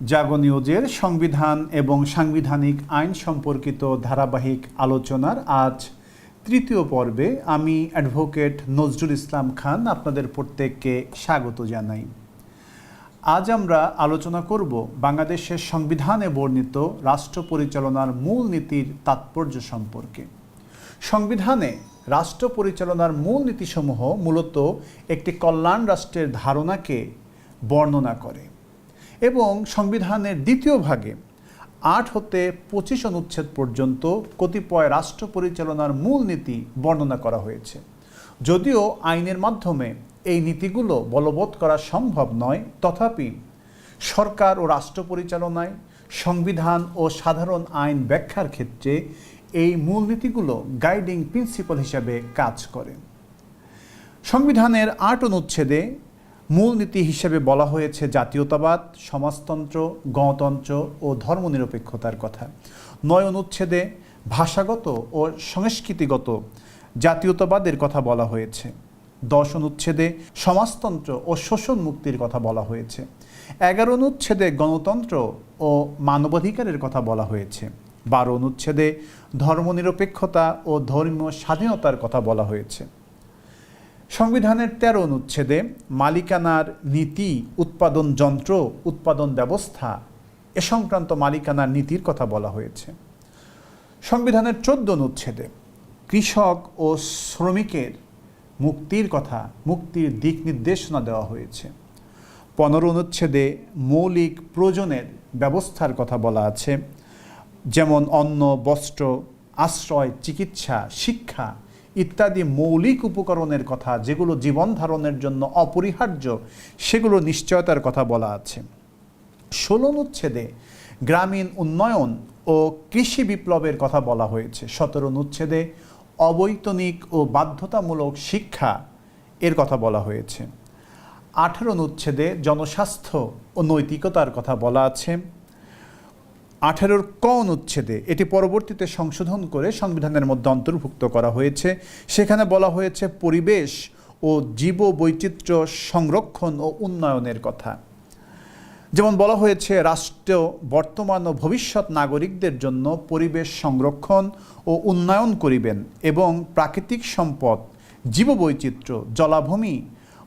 জাগো সংবিধান এবং সাংবিধানিক আইন সম্পর্কিত ধারাবাহিক আলোচনার আজ তৃতীয় পর্বে আমি অ্যাডভোকেট নজরুল ইসলাম খান আপনাদের প্রত্যেককে স্বাগত জানাই। আজ আমরা আলোচনা করব বাংলাদেশের সংবিধানে বর্ণিত রাষ্ট্র পরিচালনার মূল নীতির তাৎপর্য সম্পর্কে। সংবিধানে রাষ্ট্র পরিচালনার মূল নীতিসমূহ মূলত একটি কল্যাণ রাষ্ট্রের ধারণাকে বর্ণনা করে। এবং সংবিধানের দ্বিতীয় ভাগে আট হতে পঁচিশ অনুচ্ছেদ পর্যন্ত কতিপয় রাষ্ট্র পরিচালনার মূল নীতি বর্ণনা করা হয়েছে। যদিও আইনের মাধ্যমে এই নীতিগুলো বলবৎ করা সম্ভব নয়, তথাপি সরকার ও রাষ্ট্র পরিচালনায় সংবিধান ও সাধারণ আইন ব্যাখ্যার ক্ষেত্রে এই মূলনীতিগুলো গাইডিং প্রিন্সিপাল হিসাবে কাজ করে। সংবিধানের আট অনুচ্ছেদে মূলনীতি হিসেবে বলা হয়েছে জাতীয়তাবাদ, সমাজতন্ত্র, গণতন্ত্র ও ধর্মনিরপেক্ষতার কথা। নয় অনুচ্ছেদে ভাষাগত ও সংস্কৃতিগত জাতীয়তাবাদের কথা বলা হয়েছে। দশ অনুচ্ছেদে সমাজতন্ত্র ও শোষণ মুক্তির কথা বলা হয়েছে। এগারো অনুচ্ছেদে গণতন্ত্র ও মানবাধিকারের কথা বলা হয়েছে। বারো অনুচ্ছেদে ধর্মনিরপেক্ষতা ও ধর্মীয় স্বাধীনতার কথা বলা হয়েছে। সংবিধানের তেরো অনুচ্ছেদে মালিকানার নীতি, উৎপাদন যন্ত্র, উৎপাদন ব্যবস্থা এ সংক্রান্ত মালিকানার নীতির কথা বলা হয়েছে। সংবিধানের চোদ্দ অনুচ্ছেদে কৃষক ও শ্রমিকের মুক্তির কথা, মুক্তির দিক নির্দেশনা দেওয়া হয়েছে। পনেরো অনুচ্ছেদে মৌলিক প্রয়োজনের ব্যবস্থার কথা বলা আছে, যেমন অন্ন, বস্ত্র, আশ্রয়, চিকিৎসা, শিক্ষা ইত্যাদি মৌলিক উপকরণের কথা, যেগুলো জীবন ধারণের জন্য অপরিহার্য, সেগুলো নিশ্চয়তার কথা বলা আছে। ষোলো অনুচ্ছেদে গ্রামীণ উন্নয়ন ও কৃষি বিপ্লবের কথা বলা হয়েছে। সতেরো অনুচ্ছেদে অবৈতনিক ও বাধ্যতামূলক শিক্ষা এর কথা বলা হয়েছে। আঠেরো অনুচ্ছেদে জনস্বাস্থ্য ও নৈতিকতার কথা বলা আছে। আঠেরোর ক অনুচ্ছেদে এটি পরবর্তীতে সংশোধন করে সংবিধানের মধ্যে অন্তর্ভুক্ত করা হয়েছে। সেখানে বলা হয়েছে পরিবেশ ও জীব বৈচিত্র্য সংরক্ষণ ও উন্নয়নের কথা। যেমন বলা হয়েছে, রাষ্ট্র বর্তমান ও ভবিষ্যৎ নাগরিকদের জন্য পরিবেশ সংরক্ষণ ও উন্নয়ন করিবেন এবং প্রাকৃতিক সম্পদ, জীববৈচিত্র্য, জলাভূমি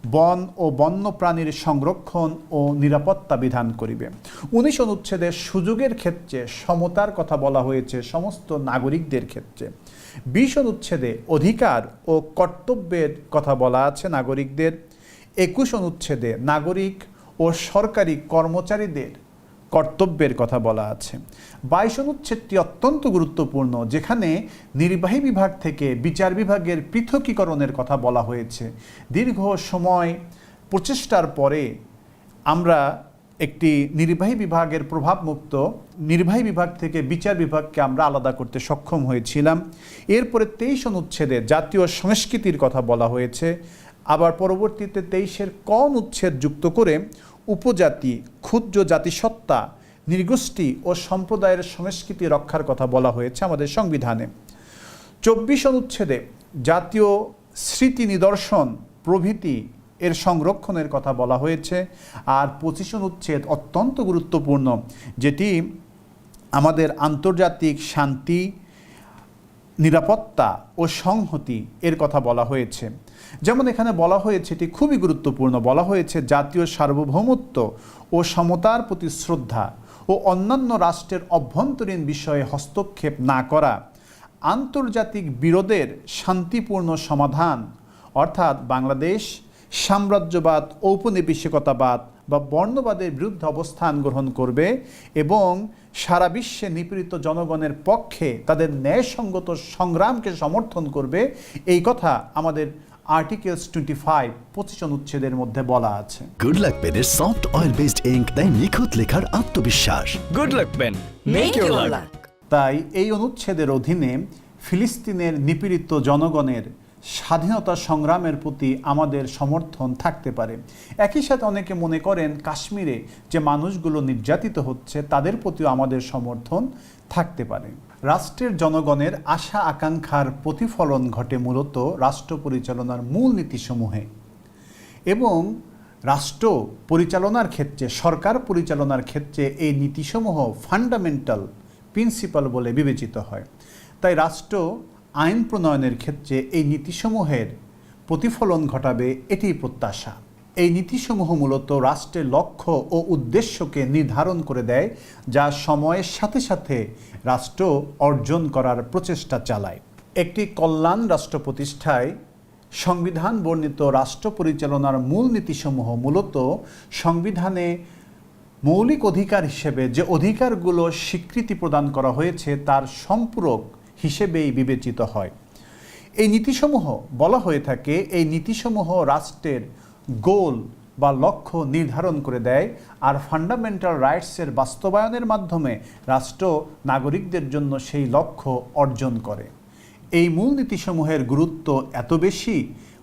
বন ও বন্যপ্রাণীর সংরক্ষণ ও নিরাপত্তা বিধান করিবে। উনিশ অনুচ্ছেদের সুযোগের ক্ষেত্রে সমতার কথা বলা হয়েছে সমস্ত নাগরিকদের ক্ষেত্রে। বিশ অনুচ্ছেদে অধিকার ও কর্তব্যের কথা বলা আছে নাগরিকদের। একুশ অনুচ্ছেদে নাগরিক ও সরকারি কর্মচারীদের কর্তব্যের কথা বলা আছে। বাইশ অনুচ্ছেদটি অত্যন্ত গুরুত্বপূর্ণ, যেখানে নির্বাহী বিভাগ থেকে বিচার বিভাগের পৃথকীকরণের কথা বলা হয়েছে। দীর্ঘ সময় প্রচেষ্টার পরে আমরা একটি নির্বাহী বিভাগের প্রভাবমুক্ত, নির্বাহী বিভাগ থেকে বিচার বিভাগকে আমরা আলাদা করতে সক্ষম হয়েছিলাম। এরপরে তেইশ অনুচ্ছেদে জাতীয় সংস্কৃতির কথা বলা হয়েছে। আবার পরবর্তীতে তেইশের কন উচ্ছেদ যুক্ত করে উপজাতি, ক্ষুদ্র জাতিসত্তা নির্গোষ্ঠী ও সম্প্রদায়ের সংস্কৃতি রক্ষার কথা বলা হয়েছে আমাদের সংবিধানে। চব্বিশ অনুচ্ছেদে জাতীয় স্মৃতি নিদর্শন, প্রভৃতি এর সংরক্ষণের কথা বলা হয়েছে। আর পঁচিশ অনুচ্ছেদ অত্যন্ত গুরুত্বপূর্ণ, যেটি আমাদের আন্তর্জাতিক শান্তি নিরাপত্তা ও সংহতি এর কথা বলা হয়েছে। যেমন এখানে বলা হয়েছে, এটি খুবই গুরুত্বপূর্ণ। বলা হয়েছে, জাতীয় সার্বভৌমত্ব ও সমতার প্রতি শ্রদ্ধা ও অন্যান্য রাষ্ট্রের অভ্যন্তরীণ বিষয়ে হস্তক্ষেপ না করা, আন্তর্জাতিক বিরোধের শান্তিপূর্ণ সমাধান, অর্থাৎ বাংলাদেশ, সাম্রাজ্যবাদ, ঔপনিবেশিকতাবাদ বা বর্ণবাদের বিরুদ্ধে অবস্থান গ্রহণ করবে এবং সারা বিশ্বে নিপীড়িত জনগণের পক্ষে তাদের ন্যায়সঙ্গত সংগ্রামকে সমর্থন করবে এই কথা আমাদের আর্টিকেলস টোয়েন্টি ফাইভ পঁচিশ অনুচ্ছেদের মধ্যে বলা আছে। গুড লাক পেনের সফট অয়েল বেসড ইঙ্ক দেয় নিখুঁত লেখার আত্মবিশ্বাস। Luck, Ben. Make, তাই এই অনুচ্ছেদের অধীনে ফিলিস্তিনের নিপীড়িত জনগণের স্বাধীনতা সংগ্রামের প্রতি আমাদের সমর্থন থাকতে পারে। একই সাথে অনেকে মনে করেন কাশ্মীরে যে মানুষগুলো নির্যাতিত হচ্ছে, তাদের প্রতিও আমাদের সমর্থন থাকতে পারে। রাষ্ট্রের জনগণের আশা আকাঙ্ক্ষার প্রতিফলন ঘটে মূলত রাষ্ট্র পরিচালনার মূল নীতিসমূহে। এবং রাষ্ট্র পরিচালনার ক্ষেত্রে, সরকার পরিচালনার ক্ষেত্রে এই নীতিসমূহ ফান্ডামেন্টাল প্রিন্সিপাল বলে বিবেচিত হয়। তাই রাষ্ট্র আইন প্রণয়নের ক্ষেত্রে এই নীতিসমূহের প্রতিফলন ঘটাবে এটি প্রত্যাশা। এই নীতিসমূহ মূলত রাষ্ট্রের লক্ষ্য ও উদ্দেশ্যকে নির্ধারণ করে দেয়, যা সময়ের সাথে সাথে রাষ্ট্র অর্জন করার প্রচেষ্টা চালায়। একটি কল্যাণ রাষ্ট্র প্রতিষ্ঠায় সংবিধান বর্ণিত রাষ্ট্র পরিচালনার মূল নীতিসমূহ মূলত সংবিধানে মৌলিক অধিকার হিসেবে যে অধিকারগুলো স্বীকৃতি প্রদান করা হয়েছে, তার সম্পূরক হিসেবেই বিবেচিত হয়। এই নীতিসমূহ বলা হয়ে থাকে, এই নীতিসমূহ রাষ্ট্রের গোল বা লক্ষ্য নির্ধারণ করে দেয় আর ফান্ডামেন্টাল রাইটসের বাস্তবায়নের মাধ্যমে রাষ্ট্র নাগরিকদের জন্য সেই লক্ষ্য অর্জন করে। এই মূল নীতিসমূহের গুরুত্ব এত বেশি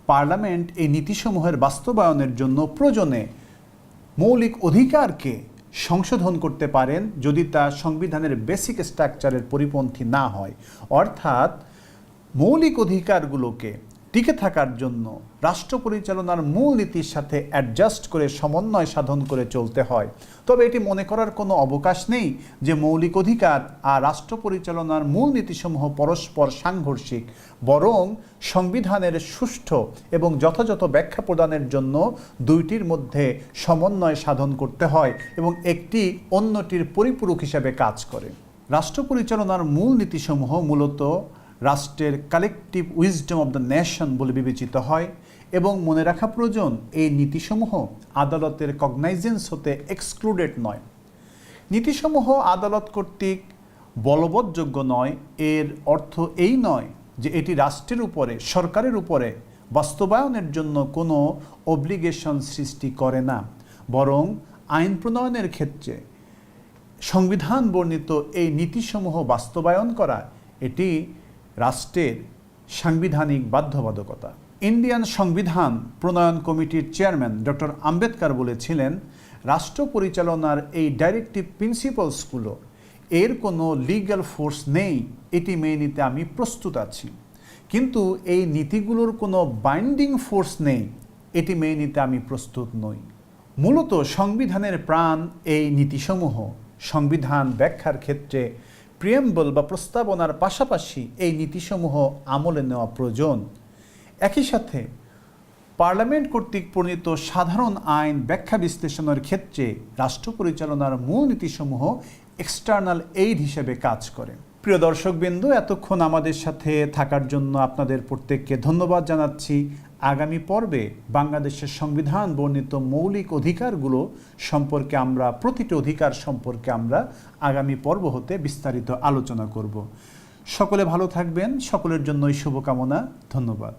পার্লামেন্ট এই নীতিসমূহের বাস্তবায়নের জন্য প্রয়োজনে মৌলিক অধিকারকে সংশোধন করতে পারেন যদি তা সংবিধানের বেসিক স্ট্রাকচারের পরিপন্থী না হয়। অর্থাৎ মৌলিক অধিকারগুলোকে টিকে থাকার জন্য রাষ্ট্র পরিচালনার মূল নীতির সাথে অ্যাডজাস্ট করে সমন্বয় সাধন করে চলতে হয়। তবে এটি মনে করার কোনো অবকাশ নেই যে মৌলিক অধিকার আর রাষ্ট্র পরিচালনার মূল নীতিসমূহ পরস্পর সাংঘর্ষিক, বরং সংবিধানের সুষ্ঠু এবং যথাযথ ব্যাখ্যা প্রদানের জন্য দুইটির মধ্যে সমন্বয় সাধন করতে হয় এবং একটি অন্যটির পরিপূরক হিসাবে কাজ করে। রাষ্ট্র পরিচালনার মূল নীতিসমূহ মূলত রাষ্ট্রের collective wisdom of the nation বলে বিবেচিত হয়। এবং মনে রাখা প্রয়োজন, এই নীতিসমূহ আদালতের কগনাইজেন্স হতে এক্সক্লুডেড নয়। নীতিসমূহ আদালত কর্তৃক বলবৎযোগ্য নয়, এর অর্থ এই নয় যে এটি রাষ্ট্রের উপরে, সরকারের উপরে বাস্তবায়নের জন্য কোনো অব্লিগেশন সৃষ্টি করে না, বরং আইন প্রণয়নের ক্ষেত্রে সংবিধান বর্ণিত এই নীতিসমূহ বাস্তবায়ন করা, এটি রাষ্ট্রের সাংবিধানিক বাধ্যবাধকতা। ইন্ডিয়ান সংবিধান প্রণয়ন কমিটির চেয়ারম্যান ডক্টর আম্বেদকর বলেছিলেন, রাষ্ট্র পরিচালনার এই ডাইরেক্টিভ প্রিন্সিপালসগুলো এর কোনো লিগ্যাল ফোর্স নেই, এটি মেনে নিতে আমি প্রস্তুত আছি। কিন্তু এই নীতিগুলোর কোনো বাইন্ডিং ফোর্স নেই, এটি মেনে নিতে আমি প্রস্তুত নই। মূলত সংবিধানের প্রাণ এই নীতিসমূহ। সংবিধান ব্যাখ্যার ক্ষেত্রে প্রিয়েম্বল বা প্রস্তাবনার পাশাপাশি এই নীতিসমূহ আমলে নেওয়া প্রয়োজন। একই সাথে পার্লামেন্ট কর্তৃক প্রণীত সাধারণ আইন ব্যাখ্যা বিশ্লেষণের ক্ষেত্রে রাষ্ট্র পরিচালনার মূল নীতিসমূহ এক্সটার্নাল এইড হিসেবে কাজ করে। প্রিয় দর্শকবৃন্দ, এতক্ষণ আমাদের সাথে থাকার জন্য আপনাদের প্রত্যেককে ধন্যবাদ জানাচ্ছি। আগামী পর্বে বাংলাদেশের সংবিধান বর্ণিত মৌলিক অধিকারগুলো সম্পর্কে আমরা, প্রতিটি অধিকার সম্পর্কে আমরা আগামী পর্ব হতে বিস্তারিত আলোচনা করব। সকলে ভালো থাকবেন, সকলের জন্যই শুভকামনা, ধন্যবাদ।